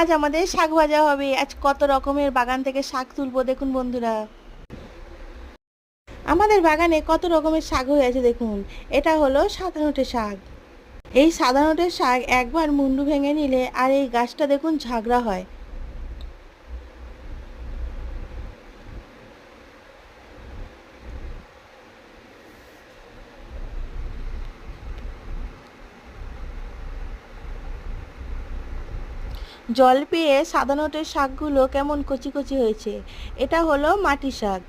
আজ আমাদের শাক ভাজা হবে। আজ কত রকমের বাগান থেকে শাক তুলবো দেখুন বন্ধুরা। আমাদের বাগানে কত রকমের শাক হয়ে আছে দেখুন। এটা হলো সাধারণত শাক। এই সাধারণত শাক একবার মুন্ডু ভেঙে নিলে আর এই গাছটা দেখুন ঝাগড়া হয়। জল পেয়ে সাধারণত শাকগুলো কেমন কচি কচি হয়েছে? এটা হলো মাটি শাক।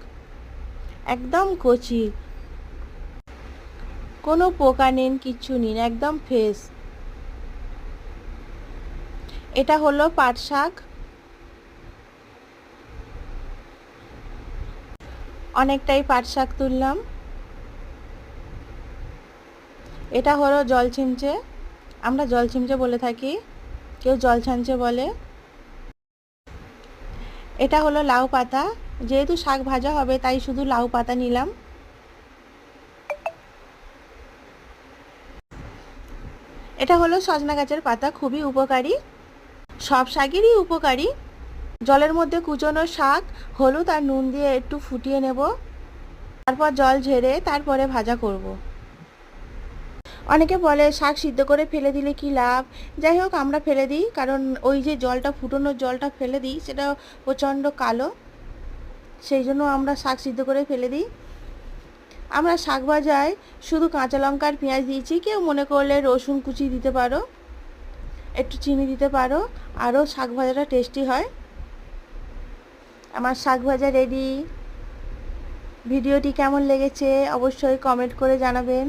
একদম কচি। কোনো পোকা নিন কিচ্ছু নিন, একদম ফ্রেশ। এটা হলো পাট শাক। অনেকটাই পাট শাক তুললাম। এটা হলো জল ছিমচে আমরা জল ছিমচে বলে থাকি। কেউ জল ছানচে বলে। এটা হলো লাউ পাতা। যেহেতু শাক ভাজা হবে, তাই শুধু লাউ পাতা নিলাম। এটা হলো সজনা গাছের পাতা, খুবই উপকারী। সব শাকেরই উপকারী। জলের মধ্যে কুচনো শাক, হলুদ আর নুন দিয়ে একটু ফুটিয়ে নেব। তারপর জল ঝেড়ে তারপরে ভাজা করব। অনেকে বলে শাক সিদ্ধ করে ফেলে দিলে কি লাভ? যাই হোক, আমরা ফেলে দিই, কারণ ওই যে জলটা ফুটোনোর জলটা ফেলে দিই, সেটা প্রচণ্ড কালো। সেই জন্য আমরা শাক সিদ্ধ করে ফেলে দিই। আমরা শাক ভাজায় শুধু কাঁচা লঙ্কার পেঁয়াজ দিয়েছি। কেউ মনে করলে রসুন কুচি দিতে পারো, একটু চিনি দিতে পারো, আরও শাক ভাজাটা টেস্টি হয়। আমার শাক ভাজা রেডি ভিডিওটি কেমন লেগেছে অবশ্যই কমেন্ট করে জানাবেন।